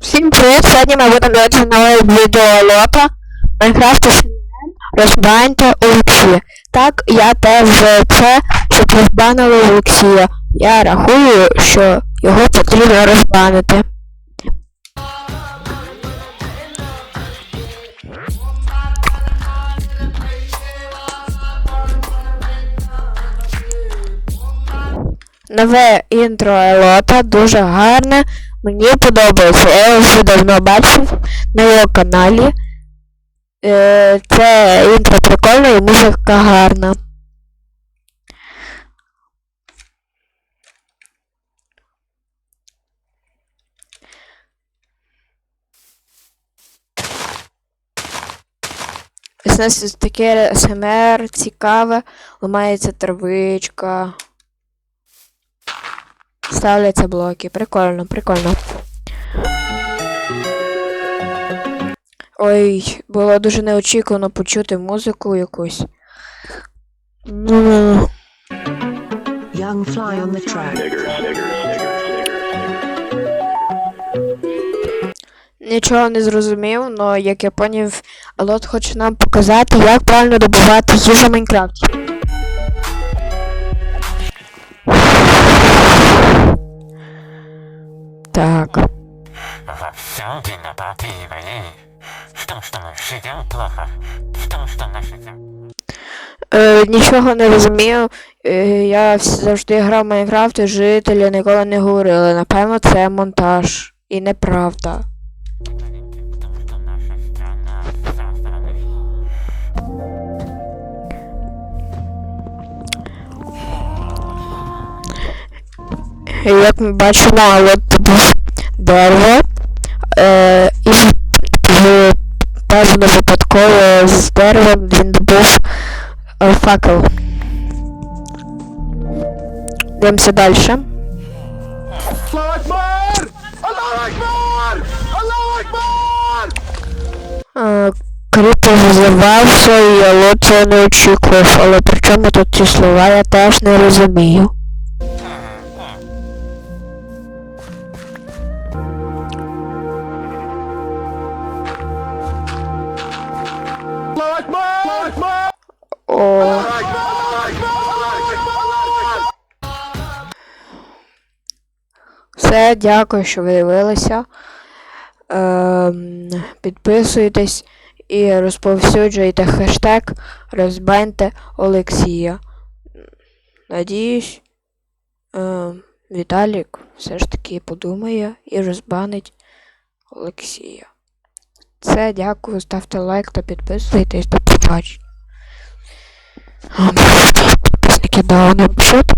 Всім привіт! Сьогодні ми будемо дивитися нове відео лота Майнкрафт розбаньте Олексія. Так, я теж за це, щоб розбанили Олексія. Я рахую, що його потрібно розбанити. Нове інтро Елота дуже гарне. Мені подобається. Я вже давно бачив на його каналі. Е, це інтро прикольне і музика гарна. Ось таке СМР цікаве, ламається травичка. Ставляться блоки. Прикольно, прикольно. Ой, було дуже неочікувано почути музику якусь. Ну, Young fly on the track. нічого не зрозумів, але як я поняв, Алот хоче нам показати, як правильно добувати їжу в Майнкрафті. Так. Вообще виноваты В том, что мы живем плохо. В том, что наши Е, нічого не розумію. Е, я вс- завжди грав в Майнкрафт і жителі ніколи не говорили. Напевно, це монтаж. І неправда. в Як ми бачимо, от був дерево. Е, і певно випадково з деревом він добув е, факел. Дивимося далі. Кріпер взривався і я цього не очікував, але при чому тут ці слова я теж не розумію. Все, дякую, що ви дивилися. Ем, підписуйтесь і розповсюджуйте хештег розбаньте Олексія. Надіюсь, ем, Віталік все ж таки подумає і розбанить Олексія. Все, дякую, ставте лайк та підписуйтесь до побачення. Підписники дали нам счет.